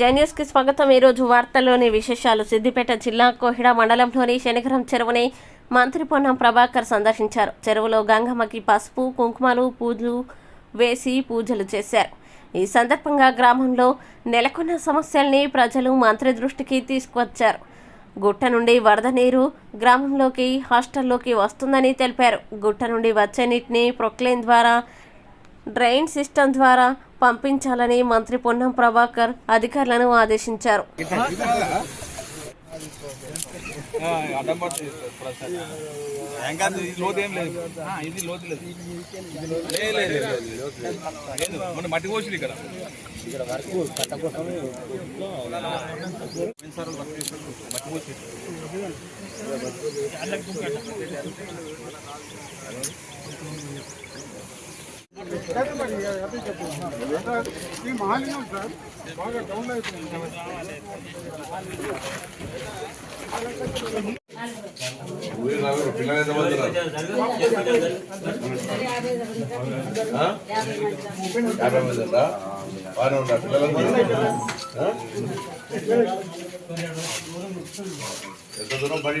జెన్యూస్కి స్వాగతం. ఈరోజు వార్తల్లోని విశేషాలు. సిద్దిపేట జిల్లా కోహిడ మండలంలోని శనిగరం చెరువుని మంత్రి పొన్నం ప్రభాకర్ సందర్శించారు. చెరువులో గంగమ్మకి పసుపు కుంకుమలు పూజలు వేసి పూజలు చేశారు. ఈ సందర్భంగా గ్రామంలో నెలకొన్న సమస్యల్ని ప్రజలు మంత్రి దృష్టికి తీసుకువచ్చారు గుట్ట నుండి వరద నీరు గ్రామంలోకి హాస్టల్లోకి వస్తుందని తెలిపారు. గుట్ట నుండి వచ్చే నీటిని ప్రొక్లైన్ ద్వారా డ్రైన్ సిస్టమ్ ద్వారా పంపించాలని మంత్రి పొన్నం ప్రభాకర్ అధికారులను ఆదేశించారు. ఈ మహాలింగం సార్. బాగా డౌన్ యాభై మంది ఉందా బాగానే ఎంత దూరం పడి